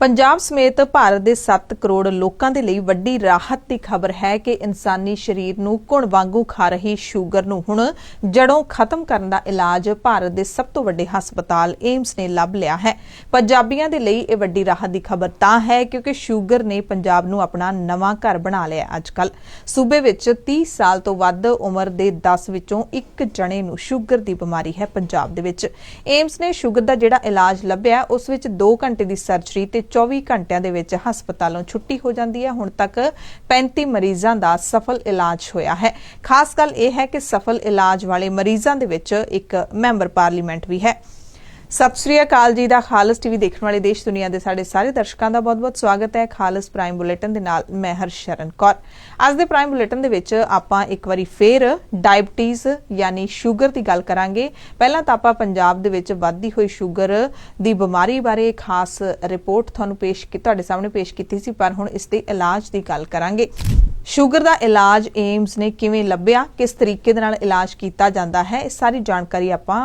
ਪੰਜਾਬ ਸਮੇਤ ਭਾਰਤ ਦੇ 7 ਕਰੋੜ ਲੋਕਾਂ ਦੇ ਲਈ ਵੱਡੀ ਰਾਹਤ ਦੀ ਖਬਰ ਹੈ ਕਿ ਇਨਸਾਨੀ ਸਰੀਰ ਨੂੰ ਘੁਣ ਵਾਂਗੂ ਖਾ ਰਹੀ ਸ਼ੂਗਰ ਨੂੰ ਹੁਣ ਜੜੋਂ ਖਤਮ ਕਰਨ ਦਾ ਇਲਾਜ ਭਾਰਤ ਦੇ ਸਭ ਤੋਂ ਵੱਡੇ ਹਸਪਤਾਲ ਏਮਸ ਨੇ ਲੱਭ ਲਿਆ ਹੈ। ਪੰਜਾਬੀਆਂ ਦੇ ਲਈ ਇਹ ਵੱਡੀ ਰਾਹਤ ਦੀ ਖਬਰ ਤਾਂ ਹੈ ਕਿਉਂਕਿ ਸ਼ੂਗਰ ਨੇ ਪੰਜਾਬ ਨੂੰ ਆਪਣਾ ਨਵਾਂ ਘਰ ਬਣਾ ਲਿਆ ਅੱਜਕੱਲ ਸੂਬੇ ਵਿੱਚ 30 ਸਾਲ ਤੋਂ ਵੱਧ ਉਮਰ ਦੇ 10 ਵਿੱਚੋਂ ਇੱਕ ਜਣੇ ਨੂੰ ਸ਼ੂਗਰ ਦੀ ਬਿਮਾਰੀ ਹੈ ਪੰਜਾਬ ਦੇ ਵਿੱਚ। ਏਮਸ ਨੇ ਸ਼ੂਗਰ ਦਾ ਜਿਹੜਾ ਇਲਾਜ ਲੱਭਿਆ, ਉਸ ਵਿੱਚ 2 ਘੰਟੇ ਦੀ ਸਰਜਰੀ ਤੇ 24 ਘੰਟਿਆਂ ਦੇ ਵਿੱਚ ਹਸਪਤਾਲੋਂ ਛੁੱਟੀ ਹੋ ਜਾਂਦੀ ਹੈ। ਹੁਣ ਤੱਕ 35 ਮਰੀਜ਼ਾਂ ਦਾ ਸਫਲ ਇਲਾਜ ਹੋਇਆ ਹੈ। ਖਾਸ ਗੱਲ ਇਹ ਹੈ ਕਿ ਸਫਲ ਇਲਾਜ ਵਾਲੇ ਮਰੀਜ਼ਾਂ ਦੇ ਵਿੱਚ ਇੱਕ ਮੈਂਬਰ ਪਾਰਲੀਮੈਂਟ ਵੀ ਹੈ। ਸਤਿ ਸ਼੍ਰੀ ਅਕਾਲ ਜੀ ਦਾ ਖਾਲਸ ਟੀਵੀ ਦੇਖਣ ਵਾਲੇ ਦੇਸ਼ ਦੁਨੀਆ ਦੇ ਸਾਡੇ ਸਾਰੇ ਦਰਸ਼ਕਾਂ ਦਾ ਬਹੁਤ-ਬਹੁਤ ਸਵਾਗਤ ਹੈ ਖਾਲਸ ਪ੍ਰਾਈਮ ਬੁਲੇਟਿਨ ਦੇ ਨਾਲ ਮੈਂ ਹਰਸ਼ਰਨ ਕੌਰ। ਅੱਜ ਦੇ ਪ੍ਰਾਈਮ ਬੁਲੇਟਿਨ ਦੇ ਵਿੱਚ ਆਪਾਂ ਇੱਕ ਵਾਰੀ ਫੇਰ ਡਾਇਬਟੀਜ਼ ਯਾਨੀ ਸ਼ੂਗਰ ਦੀ ਗੱਲ ਕਰਾਂਗੇ। ਪਹਿਲਾਂ ਤਾਂ ਆਪਾਂ ਪੰਜਾਬ ਦੇ ਵਿੱਚ ਵੱਧਦੀ ਹੋਈ ਸ਼ੂਗਰ ਦੀ ਬਿਮਾਰੀ ਬਾਰੇ ਖਾਸ ਰਿਪੋਰਟ ਤੁਹਾਨੂੰ ਪੇਸ਼ ਕੀਤੀ ਤੁਹਾਡੇ ਸਾਹਮਣੇ ਪੇਸ਼ ਕੀਤੀ ਸੀ, ਪਰ ਹੁਣ ਇਸ ਦੇ ਇਲਾਜ ਦੀ ਗੱਲ ਕਰਾਂਗੇ। ਸ਼ੂਗਰ ਦਾ ਇਲਾਜ ਏਮਸ ਨੇ ਕਿਵੇਂ ਲੱਭਿਆ, ਕਿਸ ਤਰੀਕੇ ਦੇ ਨਾਲ ਇਲਾਜ ਕੀਤਾ ਜਾਂਦਾ ਹੈ, ਇਹ ਸਾਰੀ ਜਾਣਕਾਰੀ ਆਪਾਂ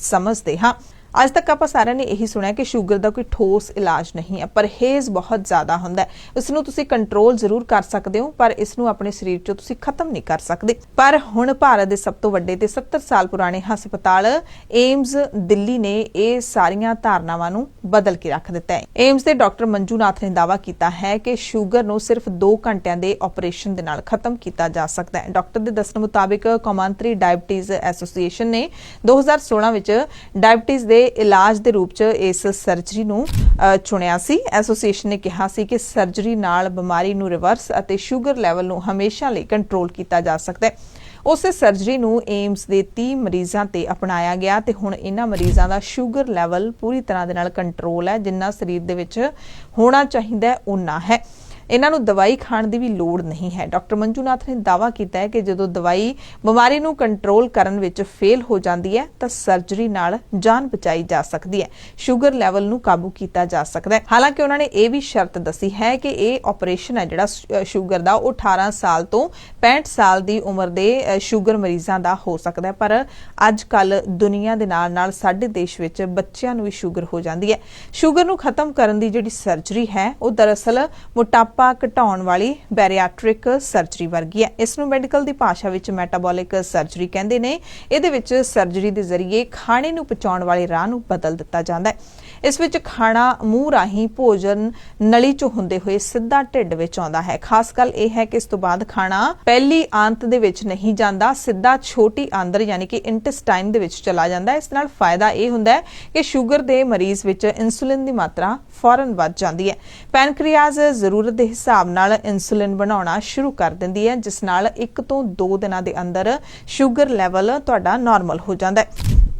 ਸਮਝਦੇ ਹਾਂ। ਅੱਜ ਤੱਕ ਆਪਾਂ ਸਾਰਿਆਂ ਨੇ ਇਹੀ ਸੁਣਿਆ ਕਿ ਸ਼ੂਗਰ ਦਾ ਕੋਈ ਠੋਸ ਇਲਾਜ ਨਹੀਂ ਹੈ ਪਰਹੇਜ਼ ਬਹੁਤ ਜ਼ਿਆਦਾ ਹੁੰਦਾ ਹੈ। ਇਸ ਨੂੰ ਤੁਸੀਂ ਕੰਟਰੋਲ ਜ਼ਰੂਰ ਕਰ ਸਕਦੇ ਹੋ, ਪਰ ਇਸ ਨੂੰ ਆਪਣੇ ਸਰੀਰ ਚੋਂ ਤੁਸੀਂ ਖਤਮ ਨਹੀਂ ਕਰ ਸਕਦੇ। ਪਰ ਹੁਣ ਭਾਰਤ ਦੇ ਸਭ ਤੋਂ ਵੱਡੇ ਤੇ 70 ਸਾਲ ਪੁਰਾਣੇ ਹਸਪਤਾਲ ਏਮਸ ਦਿੱਲੀ ਨੇ ਇਹ ਸਾਰੀਆਂ ਧਾਰਨਾਵਾਂ ਨੂੰ ਬਦਲ ਕੇ ਰੱਖ ਦਿੱਤਾ ਹੈ। ਏਮਸ ਦੇ ਡਾਕਟਰ ਮੰਜੂਨਾਥ ਨੇ ਦਾਅਵਾ ਕੀਤਾ ਹੈ ਕਿ ਸ਼ੂਗਰ ਨੂੰ ਸਿਰਫ 2 ਘੰਟਿਆਂ ਦੇ ਆਪਰੇਸ਼ਨ ਦੇ ਨਾਲ ਖਤਮ ਕੀਤਾ ਜਾ ਸਕਦਾ ਹੈ। ਡਾਕਟਰ ਦੇ ਦੱਸਣ ਮੁਤਾਬਿਕ ਕੌਮਾਂਤਰੀ ਡਾਇਬਟੀਜ਼ ਐਸੋਸੀਏਸ਼ਨ ਨੇ 2016 ਵਿੱਚ ਡਾਇਬਟੀਜ਼ ਦੇ ਇਲਾਜ ਦੇ ਰੂਪ 'ਚ ਇਸ ਸਰਜਰੀ ਨੂੰ ਚੁਣਿਆ ਸੀ। ਐਸੋਸੀਏਸ਼ਨ ਨੇ ਕਿਹਾ ਸੀ ਕਿ ਸਰਜਰੀ ਨਾਲ ਬਿਮਾਰੀ ਨੂੰ ਰਿਵਰਸ ਅਤੇ ਸ਼ੂਗਰ ਲੈਵਲ ਨੂੰ ਹਮੇਸ਼ਾ ਲਈ ਕੰਟਰੋਲ ਕੀਤਾ ਜਾ ਸਕਦਾ ਹੈ। ਉਸੇ ਸਰਜਰੀ ਨੂੰ ਏਮਸ ਦੇ 30 ਮਰੀਜ਼ਾਂ ਤੇ ਅਪਣਾਇਆ ਗਿਆ ਤੇ ਹੁਣ ਇਹਨਾਂ ਮਰੀਜ਼ਾਂ ਦਾ ਸ਼ੂਗਰ ਲੈਵਲ ਪੂਰੀ ਤਰ੍ਹਾਂ ਦੇ ਨਾਲ ਕੰਟਰੋਲ ਹੈ, ਜਿੰਨਾ ਸਰੀਰ ਦੇ ਵਿੱਚ ਹੋਣਾ ਚਾਹੀਦਾ ਹੈ ਉਨਾ ਹੈ। ਇਹਨਾਂ ਨੂੰ ਦਵਾਈ ਖਾਣ ਦੀ ਵੀ ਲੋੜ ਨਹੀਂ ਹੈ। ਡਾਕਟਰ ਮੰਜੂਨਾਥ ਨੇ ਦਾਅਵਾ ਕੀਤਾ ਹੈ ਕਿ ਜਦੋਂ ਦਵਾਈ ਬਿਮਾਰੀ ਨੂੰ ਕੰਟਰੋਲ ਕਰਨ ਵਿੱਚ ਫੇਲ ਹੋ ਜਾਂਦੀ ਹੈ, ਤਾਂ ਸਰਜਰੀ ਨਾਲ ਜਾਨ ਬਚਾਈ ਜਾ ਸਕਦੀ ਹੈ। ਸ਼ੂਗਰ ਲੈਵਲ ਨੂੰ ਕਾਬੂ ਕੀਤਾ ਜਾ ਸਕਦਾ ਹੈ। ਹਾਲਾਂਕਿ ਉਹਨਾਂ ਨੇ ਇਹ ਵੀ ਸ਼ਰਤ ਦੱਸੀ ਹੈ ਕਿ ਇਹ ਆਪਰੇਸ਼ਨ ਹੈ ਜਿਹੜਾ ਸ਼ੂਗਰ ਦਾ, ਉਹ 18 ਸਾਲ ਤੋਂ 65 ਸਾਲ ਦੀ ਉਮਰ ਦੇ ਸ਼ੂਗਰ ਮਰੀਜ਼ਾਂ ਦਾ ਹੋ ਸਕਦਾ ਹੈ। ਪਰ ਅੱਜ ਕੱਲ ਦੁਨੀਆ ਦੇ ਨਾਲ ਨਾਲ ਸਾਡੇ ਦੇਸ਼ ਵਿੱਚ ਬੱਚਿਆਂ ਨੂੰ ਵੀ ਸ਼ੂਗਰ ਹੋ ਜਾਂਦੀ ਹੈ। ਸ਼ੂਗਰ ਨੂੰ ਖਤਮ ਕਰਨ ਦੀ ਜਿਹੜੀ ਸਰਜਰੀ ਹੈ, ਉਹ ਦਰਅਸਲ ਮੋਟਾਪਾ ਘਟਾਉਣ ਵਾਲੀ ਬੈਰੀਆਟ੍ਰਿਕ ਸਰਜਰੀ ਵਰਗੀ ਹੈ। ਇਸ ਨੂੰ ਮੈਡੀਕਲ ਦੀ ਭਾਸ਼ਾ ਵਿੱਚ ਮੈਟਾਬੋਲਿਕ ਸਰਜਰੀ ਕਹਿੰਦੇ ਨੇ। ਇਹਦੇ ਵਿੱਚ ਸਰਜਰੀ ਦੇ ਜ਼ਰੀਏ ਖਾਣੇ ਨੂੰ ਪਚਾਉਣ ਵਾਲੇ ਰਾਹ ਨੂੰ ਬਦਲ ਦਿੱਤਾ ਜਾਂਦਾ ਹੈ। ਇਸ ਵਿੱਚ ਖਾਣਾ, ਮੂੰਹ ਰਾਹੀਂ ਭੋਜਨ, ਨਲੀ ਚੋਂ ਹੁੰਦੇ ਹੋਏ ਸਿੱਧਾ ਢਿੱਡ ਵਿੱਚ ਆਉਂਦਾ ਹੈ। ਖਾਸ ਗੱਲ ਇਹ ਹੈ ਕਿ ਇਸ ਤੋਂ ਬਾਅਦ ਖਾਣਾ ਪਹਿਲੀ ਆਂਤ ਦੇ ਵਿੱਚ ਨਹੀਂ ਜਾਂਦਾ, ਸਿੱਧਾ ਛੋਟੀ ਆਂਦਰ ਯਾਨੀ ਕਿ ਇੰਟੈਸਟਾਈਨ ਦੇ ਵਿੱਚ ਚਲਾ ਜਾਂਦਾ ਹੈ। ਇਸ ਨਾਲ ਫਾਇਦਾ ਇਹ ਹੁੰਦਾ ਹੈ ਕਿ ਸ਼ੂਗਰ ਦੇ ਮਰੀਜ਼ ਵਿੱਚ ਇਨਸੂਲਿਨ ਦੀ ਮਾਤਰਾ ਫੌਰਨ ਵੱਧ ਜਾਂਦੀ ਹੈ। ਪੈਨਕ੍ਰੀਆਜ਼ ਜ਼ਰੂਰਤ ਦੇ ਹਿਸਾਬ ਨਾਲ ਇਨਸੂਲਿਨ ਬਣਾਉਣਾ ਸ਼ੁਰੂ ਕਰ ਦਿੰਦੀ ਹੈ, ਜਿਸ ਨਾਲ 1 ਤੋਂ 2 ਦਿਨਾਂ ਦੇ ਅੰਦਰ ਸ਼ੂਗਰ ਲੈਵਲ ਤੁਹਾਡਾ ਨਾਰਮਲ ਹੋ ਜਾਂਦਾ ਹੈ।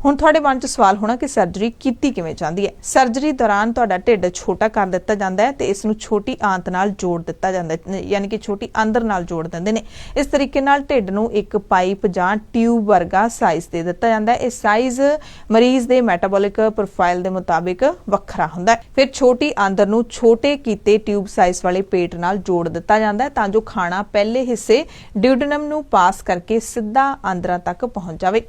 ਹੁਣ ਤੁਹਾਡੇ ਮਨ 'ਚ ਸਵਾਲ ਹੋਣਾ ਕਿ ਸਰਜਰੀ ਕੀਤੀ ਕਿਵੇਂ ਜਾਂਦੀ ਹੈ? ਸਰਜਰੀ ਦੌਰਾਨ ਤੁਹਾਡਾ ਢਿੱਡ ਛੋਟਾ ਕਰ ਦਿੱਤਾ ਜਾਂਦਾ ਹੈ ਤੇ ਇਸ ਨੂੰ ਛੋਟੀ ਆਂਤ ਨਾਲ ਜੋੜ ਦਿੱਤਾ ਜਾਂਦਾ ਹੈ ਯਾਨੀ ਕਿ ਛੋਟੀ ਅੰਦਰ ਨਾਲ ਜੋੜ ਦਿੰਦੇ ਨੇ। ਇਸ ਤਰੀਕੇ ਨਾਲ ਢਿੱਡ ਨੂੰ ਇੱਕ ਪਾਈਪ ਜਾਂ ਟਿਊਬ ਵਰਗਾ ਸਾਈਜ਼ ਦੇ ਦਿੱਤਾ ਜਾਂਦਾ ਹੈ। ਇਹ ਸਾਈਜ਼ ਮਰੀਜ਼ ਦੇ ਮੈਟਾਬੋਲਿਕ ਪ੍ਰੋਫਾਈਲ ਦੇ ਮੁਤਾਬਿਕ ਵੱਖਰਾ ਹੁੰਦਾ ਹੈ। ਫਿਰ ਛੋਟੀ ਆਂਦਰ ਨੂੰ ਛੋਟੇ ਕੀਤੇ ਟਿਊਬ ਸਾਈਜ਼ ਵਾਲੇ ਪੇਟ ਨਾਲ ਜੋੜ ਦਿੱਤਾ ਜਾਂਦਾ ਹੈ ਤਾਂ ਜੋ ਖਾਣਾ ਪਹਿਲੇ ਹਿੱਸੇ ਡਿਊਡਨਮ ਨੂੰ ਪਾਸ ਕਰਕੇ ਸਿੱਧਾ ਆਂਦਰਾਂ ਤੱਕ ਪਹੁੰਚ ਜਾਵੇ।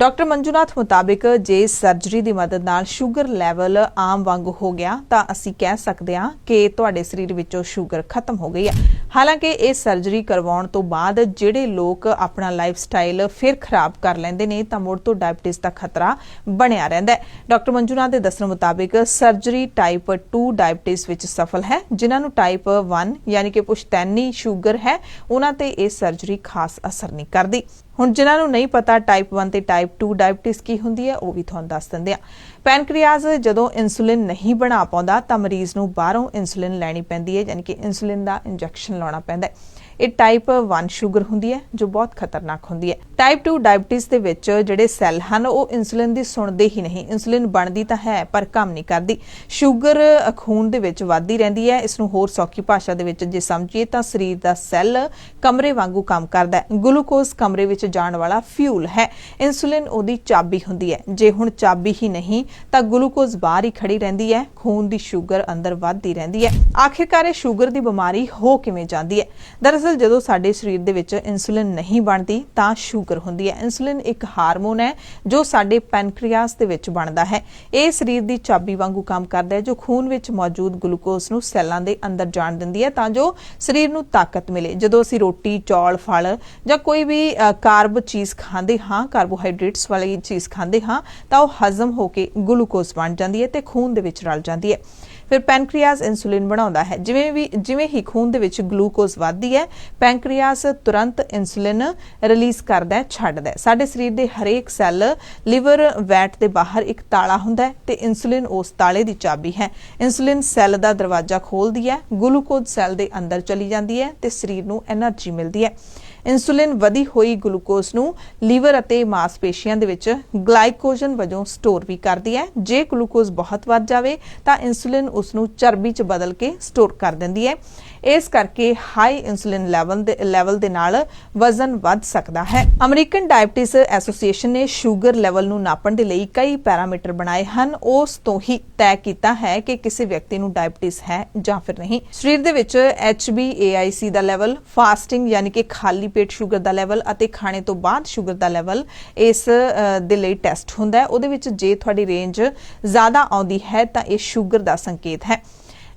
ਡਾਕਟਰ ਮੰਜੂਨਾਥ ਮੁਤਾਬਿਕ ਜੇ ਸਰਜਰੀ ਦੀ ਮਦਦ ਨਾਲ ਸ਼ੂਗਰ ਲੈਵਲ ਆਮ ਵਾਂਗ ਹੋ ਗਿਆ ਤਾਂ ਅਸੀਂ ਕਹਿ ਸਕਦੇ ਹਾਂ ਕਿ ਤੁਹਾਡੇ ਸਰੀਰ ਵਿੱਚੋਂ ਸ਼ੂਗਰ ਖਤਮ ਹੋ ਗਈ ਹੈ। ਹਾਲਾਂਕਿ ਇਹ ਸਰਜਰੀ ਕਰਵਾਉਣ ਤੋਂ ਬਾਅਦ ਜਿਹੜੇ ਲੋਕ ਆਪਣਾ ਲਾਈਫ ਸਟਾਈਲ ਫਿਰ ਖਰਾਬ ਕਰ ਲੈਂਦੇ ਨੇ ਤਾਂ ਮੁੜ ਤੋਂ ਡਾਇਬਟੀਜ਼ ਦਾ ਖਤਰਾ ਬਣਿਆ ਰਹਿੰਦਾ ਹੈ। ਡਾਕਟਰ ਮੰਜੂਨਾਥ ਦੇ ਦੱਸਣ ਮੁਤਾਬਿਕ ਸਰਜਰੀ ਟਾਈਪ 2 ਡਾਇਬਟੀਜ਼ ਵਿੱਚ ਸਫਲ ਹੈ, ਜਿਨ੍ਹਾਂ ਨੂੰ ਟਾਈਪ 1 ਯਾਨੀ ਕਿ ਪੁਸ਼ਤੈਨੀ ਸ਼ੂਗਰ ਹੈ, ਉਹਨਾਂ ਤੇ ਇਹ ਸਰਜਰੀ ਖਾਸ ਅਸਰ ਨਹੀਂ ਕਰਦੀ। ਹੁਣ ਜਿਨ੍ਹਾਂ ਨੂੰ ਨਹੀਂ ਪਤਾ ਟਾਈਪ 1 ਤੇ ਟਾਈਪ 2 ਡਾਇਬਟੀਜ਼ ਕੀ ਹੁੰਦੀ ਹੈ, ਉਹ ਵੀ ਤੁਹਾਨੂੰ ਦੱਸ ਦਿੰਦੇ ਆ ਪੈਨਕ੍ਰੀਆਜ਼ ਜਦੋਂ ਇਨਸੂਲਿਨ ਨਹੀਂ ਬਣਾ ਪਾਉਂਦਾ, ਤਾਂ ਮਰੀਜ਼ ਨੂੰ ਬਾਹਰੋਂ ਇਨਸੂਲਿਨ ਲੈਣੀ ਪੈਂਦੀ ਹੈ, ਯਾਨੀ ਕਿ ਇਨਸੂਲਿਨ ਦਾ ਇੰਜੈਕਸ਼ਨ ਲਾਉਣਾ ਪੈਂਦਾ ਹੈ। ਇਹ ਟਾਈਪ 1 ਸ਼ੂਗਰ ਹੁੰਦੀ ਹੈ, ਜੋ ਬਹੁਤ ਖਤਰਨਾਕ ਹੁੰਦੀ ਹੈ। ਟਾਈਪ 2 ਡਾਇਬਟੀਜ਼ ਦੇ ਵਿੱਚ ਜਿਹੜੇ ਸੈੱਲ ਹਨ, ਉਹ ਇਨਸੂਲਿਨ ਦੀ ਸੁਣਦੇ ਹੀ ਨਹੀਂ। ਇਨਸੂਲਿਨ ਬਣਦੀ ਤਾਂ ਹੈ, ਪਰ ਕੰਮ ਨਹੀਂ ਕਰਦੀ। ਸ਼ੂਗਰ ਖੂਨ ਦੇ ਵਿੱਚ ਵੱਧਦੀ ਰਹਿੰਦੀ ਹੈ, ਇਸ ਨੂੰ ਹੋਰ ਸੌਖੀ ਭਾਸ਼ਾ ਦੇ ਵਿੱਚ ਜੇ ਸਮਝੀਏ ਤਾਂ ਸਰੀਰ ਦਾ ਸੈੱਲ ਕਮਰੇ ਵਾਂਗੂ ਕੰਮ ਕਰਦਾ ਹੈ। ਗਲੂਕੋਜ਼ ਕਮਰੇ ਵਿੱਚ ਜਾਣ ਵਾਲਾ ਫਿਊਲ ਹੈ। ਇਨਸੂਲਿਨ ਉਹਦੀ ਚਾਬੀ ਹੁੰਦੀ ਹੈ। ਜੇ ਹੁਣ ਚਾਬੀ ਹੀ ਨਹੀਂ, ਤਾਂ ਗਲੂਕੋਜ਼ ਬਾਹਰ ਹੀ ਖੜੀ ਰਹਿੰਦੀ ਹੈ। ਖੂਨ ਦੀ ਸ਼ੂਗਰ ਅੰਦਰ ਵੱਧਦੀ ਰਹਿੰਦੀ ਹੈ। ਆਖਿਰਕਾਰ ਇਹ ਸ਼ੂਗਰ ਦੀ ਬਿਮਾਰੀ ਹੋ ਕਿਵੇਂ ਜਾਂਦੀ ਹੈ? ਦਰਅਸਲ ਦਰਅਸਲ ਜਦੋਂ ਸਾਡੇ ਸਰੀਰ ਦੇ ਵਿੱਚ ਇਨਸੂਲਿਨ ਨਹੀਂ ਬਣਦੀ, ਤਾਂ ਸ਼ੂਗਰ ਹੁੰਦੀ ਹੈ। ਇਨਸੂਲਿਨ ਇੱਕ ਹਾਰਮੋਨ ਹੈ ਜੋ ਸਾਡੇ ਪੈਨਕ੍ਰੀਆਸ ਦੇ ਵਿੱਚ ਬਣਦਾ ਹੈ। ਇਹ ਸਰੀਰ ਦੀ ਚਾਬੀ ਵਾਂਗੂ ਕੰਮ ਕਰਦਾ ਹੈ, ਜੋ ਖੂਨ ਵਿੱਚ ਮੌਜੂਦ ਗਲੂਕੋਜ਼ ਨੂੰ ਸੈੱਲਾਂ ਦੇ ਅੰਦਰ ਜਾਣ ਦਿੰਦੀ ਹੈ, ਤਾਂ ਜੋ ਸਰੀਰ ਨੂੰ ਤਾਕਤ ਮਿਲੇ। ਜਦੋਂ ਅਸੀਂ ਰੋਟੀ, ਚੌਲ, ਫਲ ਜਾਂ ਕੋਈ ਵੀ ਕਾਰਬ ਚੀਜ਼ ਖਾਂਦੇ ਹਾਂ ਕਾਰਬੋਹਾਈਡਰੇਟਸ ਵਾਲੀ ਚੀਜ਼ ਖਾਂਦੇ ਹਾਂ, ਤਾਂ ਉਹ ਹਜ਼ਮ ਹੋ ਕੇ ਗਲੂਕੋਜ਼ ਬਣ ਜਾਂਦੀ ਹੈ ਤੇ ਖੂਨ ਦੇ ਵਿੱਚ ਰਲ ਜਾਂਦੀ ਹੈ। ਫਿਰ ਪੈਨਕ੍ਰੀਆਸ ਇਨਸੂਲਿਨ ਬਣਾਉਂਦਾ ਹੈ। ਜਿਵੇਂ ਵੀ, ਜਿਵੇਂ ਹੀ ਖੂਨ ਦੇ ਵਿੱਚ ਗਲੂਕੋਜ਼ ਵੱਧਦੀ ਹੈ, ਪੈਨਕ੍ਰੀਆਸ ਤੁਰੰਤ ਇਨਸੂਲਿਨ ਰਿਲੀਜ਼ ਕਰਦਾ ਹੈ, ਛੱਡਦਾ ਹੈ। ਸਾਡੇ ਸਰੀਰ ਦੇ ਹਰੇਕ ਸੈੱਲ ਲਿਵਰ ਵੈਟ ਦੇ ਬਾਹਰ ਇੱਕ ਤਾਲਾ ਹੁੰਦਾ ਹੈ ਤੇ ਇਨਸੂਲਿਨ ਉਸ ਤਾਲੇ ਦੀ ਚਾਬੀ ਹੈ। ਇਨਸੂਲਿਨ ਸੈੱਲ ਦਾ ਦਰਵਾਜ਼ਾ ਖੋਲਦੀ ਹੈ, ਗਲੂਕੋਜ਼ ਸੈੱਲ ਦੇ ਅੰਦਰ ਚਲੀ ਜਾਂਦੀ ਹੈ ਤੇ ਸਰੀਰ ਨੂੰ એનર્ਜੀ ਮਿਲਦੀ ਹੈ। ਇਨਸੂਲਿਨ ਵਧੀ ਹੋਈ ਗਲੂਕੋਜ਼ ਨੂੰ ਲੀਵਰ ਅਤੇ ਮਾਸਪੇਸ਼ੀਆਂ ਦੇ ਵਿੱਚ ਗਲਾਈਕੋਜਨ ਵਜੋਂ ਸਟੋਰ ਵੀ ਕਰਦੀ ਹੈ। ਜੇ ਗਲੂਕੋਜ਼ ਬਹੁਤ ਵੱਧ ਜਾਵੇ ਤਾਂ ਇਨਸੂਲਿਨ ਉਸ ਨੂੰ ਚਰਬੀ 'ਚ ਬਦਲ ਕੇ ਸਟੋਰ ਕਰ ਦਿੰਦੀ ਹੈ। ਇਸ ਕਰਕੇ ਹਾਈ ਇਨਸੂਲਿਨ ਲੈਵਲ ਦੇ ਲੈਵਲ ਦੇ ਨਾਲ ਵਜ਼ਨ ਵੱਧ ਸਕਦਾ ਹੈ। ਅਮਰੀਕਨ ਡਾਇਬਟੀਜ਼ ਐਸੋਸੀਏਸ਼ਨ ਨੇ ਸ਼ੂਗਰ ਲੈਵਲ ਨੂੰ ਨਾਪਣ ਦੇ ਲਈ ਕਈ ਪੈਰਾਮੀਟਰ ਬਣਾਏ ਹਨ। ਉਸ ਤੋਂ ਹੀ ਤੈਅ ਕੀਤਾ ਹੈ ਕਿ ਕਿਸੇ ਵਿਅਕਤੀ ਨੂੰ ਡਾਇਬਟੀਜ਼ ਹੈ ਜਾਂ ਫਿਰ ਨਹੀਂ। ਸਰੀਰ ਦੇ ਵਿੱਚ HbA1c ਦਾ ਲੈਵਲ ਫਾਸਟਿੰਗ ਯਾਨੀ ਕਿ ਖਾਲੀ ਪੇਟ ਸ਼ੂਗਰ ਦਾ ਲੈਵਲ ਅਤੇ ਖਾਣੇ ਤੋਂ ਬਾਅਦ ਸ਼ੂਗਰ ਦਾ ਲੈਵਲ ਇਸ ਦੇ ਲਈ ਟੈਸਟ ਹੁੰਦਾ ਹੈ। ਉਹਦੇ ਵਿੱਚ ਜੇ ਤੁਹਾਡੀ ਰੇਂਜ ਜ਼ਿਆਦਾ ਆਉਂਦੀ ਹੈ ਤਾਂ ਇਹ ਸ਼ੂਗਰ ਦਾ ਸੰਕੇਤ ਹੈ।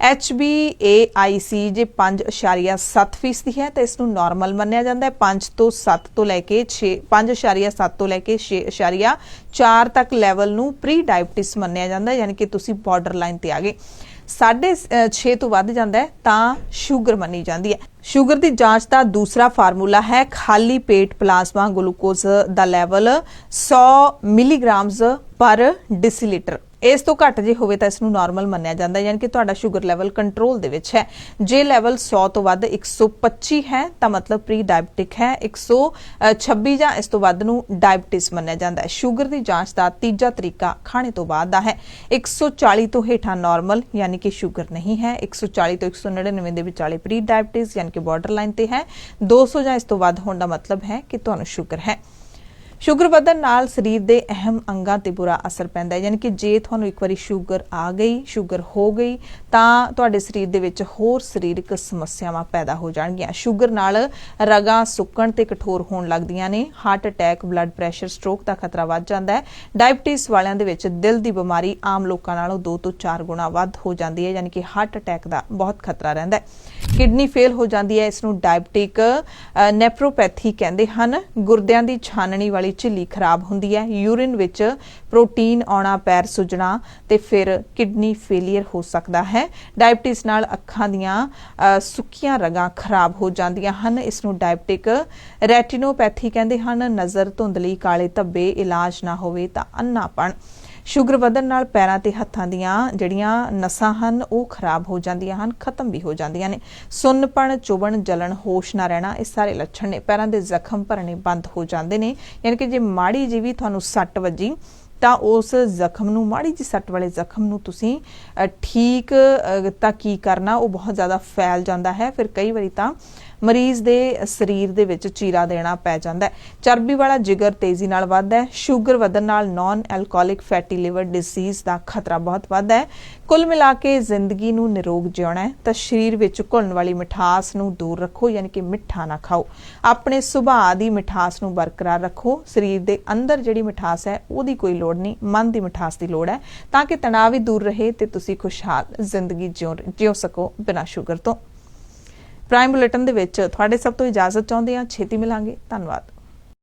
HbA1c ਜੇ 5.7 ਫੀਸਦੀ ਹੈ ਤਾਂ ਇਸ ਨੂੰ ਨਾਰਮਲ ਮੰਨਿਆ ਜਾਂਦਾ ਹੈ। 5 ਤੋਂ 7 ਤੋਂ ਲੈ ਕੇ 6 5.7 ਤੋਂ ਲੈ ਕੇ 6.4 ਤੱਕ ਲੈਵਲ ਨੂੰ ਪ੍ਰੀ ਡਾਇਬਟਿਸ ਮੰਨਿਆ ਜਾਂਦਾ ਯਾਨੀ ਕਿ ਤੁਸੀਂ ਬਾਰਡਰ ਲਾਈਨ ਤੇ ਆ ਗਏ। ਸਾਢੇ 6 ਤੋਂ ਵੱਧ ਜਾਂਦਾ ਹੈ ਤਾਂ ਸ਼ੂਗਰ ਮੰਨੀ ਜਾਂਦੀ ਹੈ। ਸ਼ੂਗਰ ਦੀ ਜਾਂਚ ਦਾ ਦੂਸਰਾ ਫਾਰਮੂਲਾ ਹੈ, ਖਾਲੀ ਪੇਟ ਪਲਾਜ਼ਮਾ ਗਲੂਕੋਜ਼ ਦਾ ਲੈਵਲ 100 ਮਿਲੀਗ੍ਰਾਮਸ ਪਰ ਡਿਸੀਲੀਟਰ। ਇਸ ਤੋਂ ਘੱਟ ਜੇ ਹੋਵੇ ਤਾਂ ਇਸ ਨੂੰ ਨਾਰਮਲ ਮੰਨਿਆ ਜਾਂਦਾ, ਯਾਨੀ ਕਿ ਤੁਹਾਡਾ ਸ਼ੂਗਰ ਲੈਵਲ ਕੰਟਰੋਲ ਦੇ ਵਿੱਚ ਹੈ। ਜੇ ਲੈਵਲ 100 ਤੋਂ ਵੱਧ 125 ਹੈ, ਤਾਂ ਮਤਲਬ ਪ੍ਰੀ ਡਾਇਬਟਿਕ ਹੈ 126 ਜਾਂ ਇਸ ਤੋਂ ਵੱਧ ਨੂੰ ਡਾਇਬਟਿਸ ਮੰਨਿਆ ਜਾਂਦਾ ਹੈ। ਸ਼ੂਗਰ ਦੀ ਜਾਂਚ ਦਾ ਤੀਜਾ ਤਰੀਕਾ ਖਾਣੇ ਤੋਂ ਬਾਅਦ ਦਾ ਹੈ। 140 ਤੋਂ ਹੇਠਾਂ ਨਾਰਮਲ ਯਾਨੀ ਕਿ ਸ਼ੂਗਰ ਨਹੀਂ ਹੈ। 140 ਤੋਂ 199 ਦੇ ਵਿਚਾਲੇ ਪ੍ਰੀ ਡਾਇਬਟਿਸ ਯਾਨੀ ਕਿ ਬਾਰਡਰ ਲਾਈਨ ਤੇ ਹੈ। 200 ਜਾਂ ਇਸ ਤੋਂ ਵੱਧ ਹੋਣ ਦਾ ਮਤਲਬ ਹੈ ਕਿ ਤੁਹਾਨੂੰ ਸ਼ੂਗਰ ਹੈ। ਸ਼ੂਗਰ ਵਧਣ ਨਾਲ ਸਰੀਰ ਦੇ ਅਹਿਮ ਅੰਗਾਂ ਤੇ ਬੁਰਾ ਅਸਰ ਪੈਂਦਾ ਹੈ। ਯਾਨੀ ਕਿ ਜੇ ਤੁਹਾਨੂੰ ਇੱਕ ਵਾਰੀ ਸ਼ੂਗਰ ਆ ਗਈ, ਸ਼ੂਗਰ ਹੋ ਗਈ, ਤਾਂ ਤੁਹਾਡੇ ਸਰੀਰ ਦੇ ਵਿੱਚ ਹੋਰ ਸਰੀਰਕ ਸਮੱਸਿਆਵਾਂ ਪੈਦਾ ਹੋ ਜਾਣਗੀਆਂ। ਸ਼ੂਗਰ ਨਾਲ ਰਗਾਂ ਸੁੱਕਣ ਤੇ ਕਠੋਰ ਹੋਣ ਲੱਗਦੀਆਂ ਨੇ। Heart attack blood pressure stroke ਦਾ ਖਤਰਾ ਵੱਧ ਜਾਂਦਾ ਹੈ। ਡਾਇਬਟੀਜ਼ ਵਾਲਿਆਂ ਦੇ ਵਿੱਚ ਦਿਲ ਦੀ ਬਿਮਾਰੀ ਆਮ ਲੋਕਾਂ ਨਾਲੋਂ 2 ਤੋਂ 4 ਗੁਣਾ ਵੱਧ ਹੋ ਜਾਂਦੀ ਹੈ। ਯਾਨੀ ਕਿ ਹਾਰਟ ਅਟੈਕ ਦਾ ਬਹੁਤ ਖਤਰਾ ਰਹਿੰਦਾ ਹੈ। ਕਿਡਨੀ ਫੇਲ ਹੋ ਜਾਂਦੀ ਹੈ ਇਸ ਨੂੰ ਡਾਇਬਟਿਕ ਨੈਫਰੋਪੈਥੀ ਕਹਿੰਦੇ ਹਨ। ਗੁਰਦਿਆਂ ਦੀ ਛਾਨਣੀ ਵਾਲੀ ਝਿੱਲੀ ਖਰਾਬ ਹੁੰਦੀ ਹੈ। ਯੂਰਿਨ ਵਿੱਚ ਪ੍ਰੋਟੀਨ ਆਉਣਾ, ਪੈਰ ਸੁਜਣਾ ਤੇ ਫਿਰ ਕਿਡਨੀ ਫੇਲਿਅਰ ਹੋ ਸਕਦਾ ਹੈ। ਡਾਇਬਟੀਜ਼ ਨਾਲ ਅੱਖਾਂ ਦੀਆਂ ਸੁੱਕੀਆਂ ਰਗਾਂ ਖਰਾਬ ਹੋ ਜਾਂਦੀਆਂ ਹਨ। ਇਸ ਨੂੰ ਡਾਇਬਟਿਕ ਰੈਟੀਨੋਪੈਥੀ ਕਹਿੰਦੇ ਹਨ। ਨਜ਼ਰ ਧੁੰਦਲੀ ਕਾਲੇ ਧੱਬੇ ਇਲਾਜ ਨਾ ਹੋਵੇ ਤਾਂ ਅੰਨਾਪਣ। ਸ਼ੂਗਰ ਵਧਣ ਨਾਲ ਪੈਰਾਂ ਤੇ ਹੱਥਾਂ ਦੀਆਂ ਜਿਹੜੀਆਂ ਨਸਾਂ ਹਨ, ਉਹ ਖਰਾਬ ਹੋ ਜਾਂਦੀਆਂ ਹਨ, ਖਤਮ ਵੀ ਹੋ ਜਾਂਦੀਆਂ ਨੇ। ਸੁੰਨਪਣ, ਚੁਬਣ, ਜਲਣ, ਹੋਸ਼ ਨਾ ਰਹਿਣਾ, ਇਹ ਸਾਰੇ ਲੱਛਣ ਨੇ। ਪੈਰਾਂ ਦੇ ਜ਼ਖਮ ਭਰਨੇ ਬੰਦ ਹੋ ਜਾਂਦੇ ਨੇ। ਯਾਨੀ ਕਿ ਜੇ ਮਾੜੀ ਜੀ ਵੀ ਤੁਹਾਨੂੰ ਸੱਟ ਵੱਜੀ, ਤਾਂ ਉਸ ਜ਼ਖਮ ਨੂੰ, ਮਾੜੀ ਜੀ ਸੱਟ ਵਾਲੇ ਜ਼ਖਮ ਨੂੰ ਤੁਸੀਂ ਠੀਕ ਤਾਂ ਕੀ ਕਰਨਾ? ਉਹ ਬਹੁਤ ਜ਼ਿਆਦਾ ਫੈਲ ਜਾਂਦਾ ਹੈ। ਫਿਰ ਕਈ ਵਾਰੀ ਤਾਂ ਮਰੀਜ਼ ਦੇ ਸਰੀਰ ਦੇ ਵਿੱਚ ਚੀਰਾ ਦੇਣਾ ਪੈ ਜਾਂਦਾ ਹੈ। ਚਰਬੀ ਵਾਲਾ ਜਿਗਰ ਤੇਜ਼ੀ ਨਾਲ ਵੱਧਦਾ ਹੈ। ਸ਼ੂਗਰ ਵਧਣ ਨਾਲ non alcoholic fatty liver disease ਦਾ ਖਤਰਾ ਬਹੁਤ ਵੱਧਦਾ ਹੈ। ਕੁੱਲ ਮਿਲਾ ਕੇ ਜ਼ਿੰਦਗੀ ਨੂੰ ਨਿਰੋਗ ਜਿਉਣਾ ਹੈ ਤਾਂ ਸਰੀਰ ਵਿੱਚ ਘੁਲਣ ਵਾਲੀ ਮਿਠਾਸ ਨੂੰ ਦੂਰ ਰੱਖੋ, ਯਾਨੀ ਕਿ ਮਿੱਠਾ ਨਾ ਖਾਓ। ਆਪਣੇ ਸੁਭਾਅ ਦੀ ਮਿਠਾਸ ਨੂੰ ਬਰਕਰਾਰ ਰੱਖੋ। ਸਰੀਰ ਦੇ ਅੰਦਰ ਜਿਹੜੀ ਮਿਠਾਸ ਹੈ, ਉਹਦੀ ਕੋਈ ਲੋੜ ਨਹੀਂ। ਮਨ ਦੀ ਮਿਠਾਸ ਦੀ ਲੋੜ ਹੈ। ਤਾਂ ਕਿ ਤਣਾਅ ਵੀ ਦੂਰ ਰਹੇ ਤੇ ਤੁਸੀਂ ਖੁਸ਼ਹਾਲ ਜ਼ਿੰਦਗੀ ਜਿਉ ਜਿਉ ਸਕੋ ਬਿਨਾਂ ਸ਼ੂਗਰ ਤੋਂ। ਪ੍ਰਾਈਮ ਬੁਲੇਟਿਨ ਦੇ ਵਿੱਚ ਤੁਹਾਡੇ ਸਭ ਤੋਂ ਇਜਾਜ਼ਤ ਚਾਹੁੰਦੇ ਹਾਂ। ਛੇਤੀ ਮਿਲਾਂਗੇ। ਧੰਨਵਾਦ।